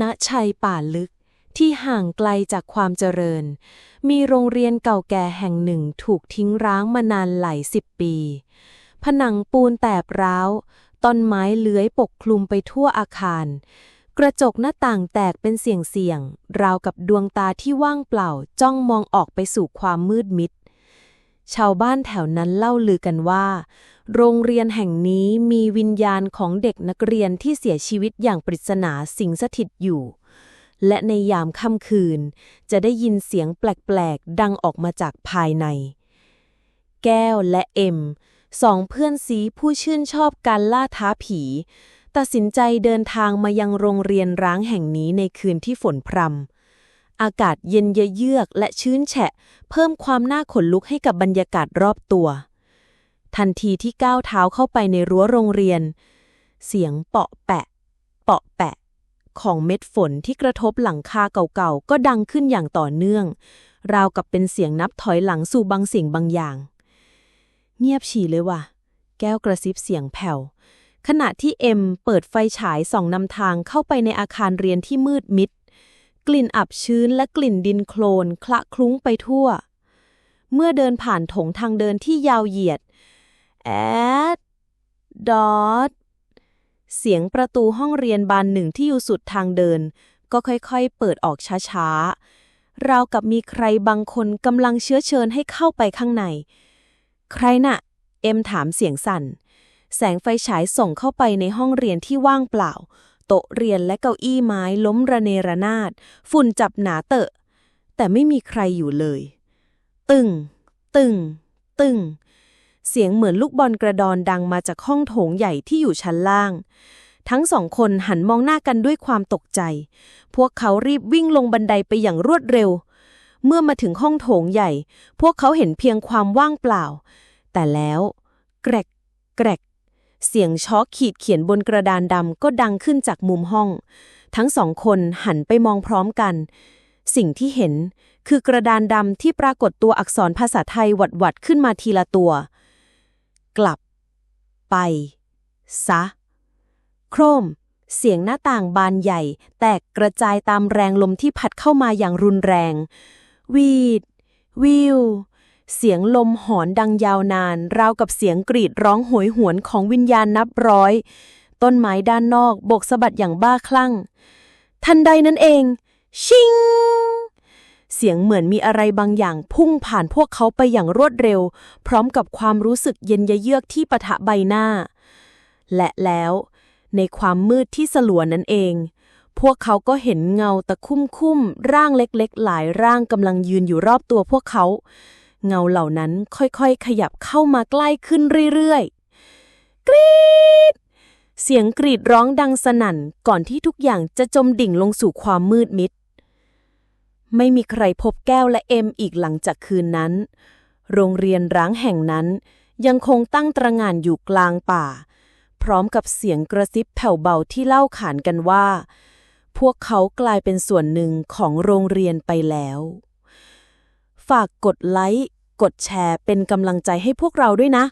ณชัยป่าลึก ที่ห่างไกลจากความเจริญ มีโรงเรียนเก่าแก่แห่งหนึ่งถูกทิ้งร้างมานานหลายสิบปี ผนังปูนแตกร้าว ต้นไม้เลื้อยปกคลุมไปทั่วอาคาร กระจกหน้าต่างแตกเป็นเสียงๆราวกับดวงตาที่ว่างเปล่าจ้องมองออกไปสู่ความมืดมิด ชาวบ้านแถวนั้นเล่าลือกันว่า โรงเรียนแห่งนี้มีวิญญาณของเด็กนักเรียนที่เสียชีวิตอย่างปริศนาสิงสถิตอยู่ และในยามค่ำคืน จะได้ยินเสียงแปลกๆ ดังออกมาจากภายใน แก้วและเอ็ม สองเพื่อนซีผู้ชื่นชอบการล่าท้าผี ตัดสินใจเดินทางมายังโรงเรียนร้างแห่งนี้ในคืนที่ฝนพรำ อากาศเย็นเยือกและชื้นแฉะ เพิ่มความน่าขนลุกให้กับบรรยากาศรอบตัว ทันทีที่ก้าวเท้าเข้าไปในรั้วโรงเรียน เสียงเปาะแปะ เปาะแปะ ของเม็ดฝนที่กระทบหลังคาเก่าๆ ก็ดังขึ้นอย่างต่อเนื่อง ราวกับเป็นเสียงนับถอยหลังสู่บางสิ่งบางอย่าง เงียบฉี่เลยว่ะ แก้วกระซิบเสียงแผ่วขณะที่เอ็มเปิดไฟฉายส่องนำทางเข้าไปในอาคารเรียนที่มืดมิด ลิ่นอับชื้นและกลิ่นดินโคลนคละคลุ้งไปทั่ว เมื่อเดินผ่านถงทางเดินที่ยาวเหยียด แอด ดอทเสียงประตูห้องเรียนบานหนึ่งที่อยู่สุดทางเดิน ก็ค่อยๆ เปิดออกช้าๆ ราวกับมีใครบางคนกำลังเชื้อเชิญให้เข้าไปข้างใน ใครน่ะ เอ็มถามเสียงสั่น แสงไฟฉายส่งเข้าไปในห้องเรียนที่ว่างเปล่า โต๊ะเรียนและเก้าอี้ไม้ล้มระเนระนาด ฝุ่นจับหนาเตอะ แต่ไม่มีใครอยู่เลย ตึง ตึง ตึง เสียงเหมือนลูกบอลกระดอนดังมาจากห้องโถงใหญ่ที่อยู่ชั้นล่าง ทั้งสองคนหันมองหน้ากันด้วยความตกใจ พวกเขารีบวิ่งลงบันไดไปอย่างรวดเร็ว เมื่อมาถึงห้องโถงใหญ่ พวกเขาเห็นเพียงความว่างเปล่า แต่แล้ว แกรกแกรก เสียงช็อกขีดเขียนบนกระดานดำก็ดังขึ้นจากมุมห้อง ทั้งสองคนหันไปมองพร้อมกัน สิ่งที่เห็นคือกระดานดำที่ปรากฏตัวอักษรภาษาไทยหวัดๆขึ้นมาทีละตัว กลับ ไป ซะ โครม เสียงหน้าต่างบานใหญ่ แตกกระจายตามแรงลมที่พัดเข้ามาอย่างรุนแรง วีด วิว เสียงลมหอนดังยาวนาน ราวกับเสียงกรีดร้องโหยหวนของวิญญาณนับร้อย ต้นไม้ด้านนอกโบกสะบัดอย่างบ้าคลั่ง ทันใดนั้นเอง ชิง เสียงเหมือนมีอะไรบางอย่างพุ่งผ่านพวกเขาไปอย่างรวดเร็ว พร้อมกับความรู้สึกเย็นยเยือกที่ปะทะใบหน้า และแล้วในความมืดที่สลัวนั่นเอง พวกเขาก็เห็นเงาตะคุ่มคุ่มๆร่างเล็กๆ หลายร่างกำลังยืนอยู่รอบตัวพวกเขา เงาเหล่านั้นค่อยๆ ขยับเข้ามาใกล้ขึ้นเรื่อยๆ กรีด เสียงกรีดร้องดังสนั่นก่อนที่ทุกอย่างจะจมดิ่งลงสู่ความมืดมิด ไม่มีใครพบแก้วและเอ็มอีกหลังจากคืนนั้น โรงเรียนร้างแห่งนั้นยังคงตั้งตระงานอยู่กลางป่า พร้อมกับเสียงกระซิบแผ่วเบาที่เล่าขานกันว่า พวกเขากลายเป็นส่วนหนึ่งของโรงเรียนไปแล้ว ฝากกดไลค์ กดแชร์เป็นกำลังใจให้พวกเราด้วยนะ